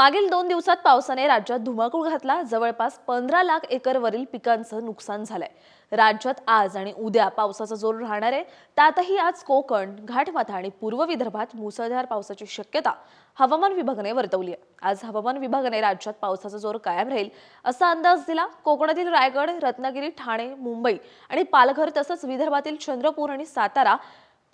मागील दोन दिवसात पावसाने राज्यात धुमाकूळ घातला. जवळपास पंधरा लाख एकरवरील पिकांचं नुकसान झालंय. राज्यात आज आणि उद्या पावसाचा जोर राहणार आहे. त्यातही आज कोकण घाटमाथा आणि पूर्व विदर्भात मुसळधार पावसाची शक्यता हवामान विभागाने वर्तवली आहे. आज हवामान विभागाने राज्यात पावसाचा जोर कायम राहील असा अंदाज दिला. कोकणातील रायगड रत्नागिरी ठाणे मुंबई आणि पालघर तसंच विदर्भातील चंद्रपूर आणि सातारा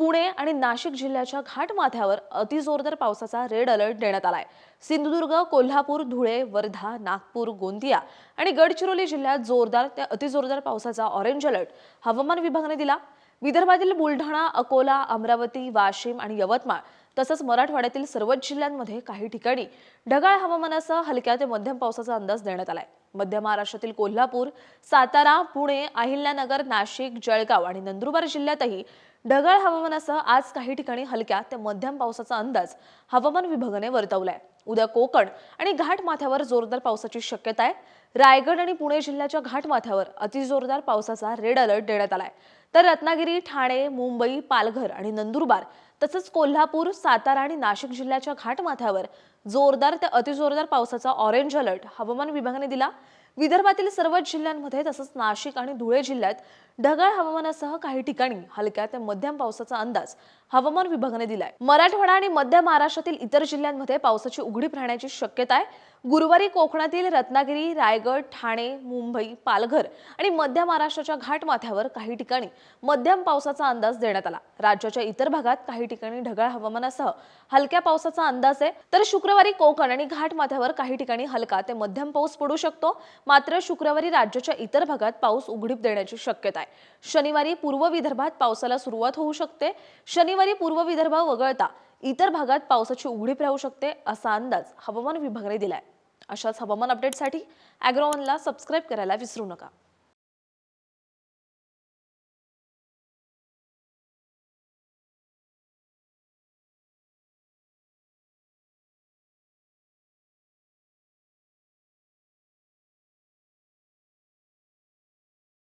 पुणे आणि नाशिक जिल्ह्याच्या घाटमाथ्यावर अतिजोरदार पावसाचा रेड अलर्ट देण्यात आलाय. सिंधुदुर्ग कोल्हापूर धुळे वर्धा नागपूर गोंदिया आणि गडचिरोली जिल्ह्यात जोरदार ते अतिजोरदार पावसाचा ऑरेंज अलर्ट हवामान विभागाने दिला. विदर्भातील बुलढाणा अकोला अमरावती वाशिम आणि यवतमाळ तसंच मराठवाड्यातील सर्वच जिल्ह्यांमध्ये काही ठिकाणी ढगाळ हवामानासह हलक्या ते मध्यम पावसाचा अंदाज देण्यात आलाय. मध्य महाराष्ट्रातील कोल्हापूर सातारा पुणे अहिल्यानगर नाशिक जळगाव आणि नंदुरबार जिल्ह्यातही ढगाळ हवामानासह आज काही ठिकाणी हलक्या ते मध्यम पावसाचा अंदाज हवामान विभागाने वर्तवलाय. उद्या कोकण आणि घाटमाथ्यावर जोरदार पावसाची शक्यता आहे. रायगड आणि पुणे जिल्ह्याच्या घाटमाथ्यावर अतिजोरदार पावसाचा रेड अलर्ट देण्यात आलाय. तर रत्नागिरी ठाणे मुंबई पालघर आणि नंदुरबार तसंच कोल्हापूर सातारा आणि नाशिक जिल्ह्याच्या घाटमाथ्यावर जोरदार ते अतिजोरदार पावसाचा ऑरेंज अलर्ट हवामान विभागाने दिला. विदर्भातील सर्वच जिल्ह्यांमध्ये तसंच नाशिक आणि धुळे जिल्ह्यात ढगाळ हवामानासह काही ठिकाणी हलक्या ते मध्यम पावसाचा अंदाज हवामान विभागाने दिलाय. मराठवाडा आणि मध्य महाराष्ट्रातील इतर जिल्ह्यांमध्ये पावसाची उघडीप राहण्याची शक्यता आहे. गुरुवारी कोकणातील रत्नागिरी रायगड ठाणे मुंबई पालघर आणि मध्य महाराष्ट्राच्या घाटमाथ्यावर काही ठिकाणी मध्यम पावसाचा अंदाज देण्यात आला. राज्याच्या इतर भागात काही ठिकाणी ढगाळ हवामानासह हलक्या पावसाचा अंदाज आहे. तर शुक्रवारी कोकण आणि घाटमाथ्यावर काही ठिकाणी हलका ते मध्यम पाऊस पडू शकतो. मात्र शुक्रवारी राज्याच्या इतर भागात पाऊस उघडीप देण्याची शक्यता आहे. शनिवारी पूर्व विदर्भात पावसाला सुरुवात होऊ शकते. शनिवारी पूर्व विदर्भ वगळता इतर भागात पावसाची उघडीप राहू शकते असा अंदाज हवामान विभागाने दिलाय. अशाच हवामान अपडेटसाठी ॲग्रोवनला सबस्क्राईब करायला विसरू नका.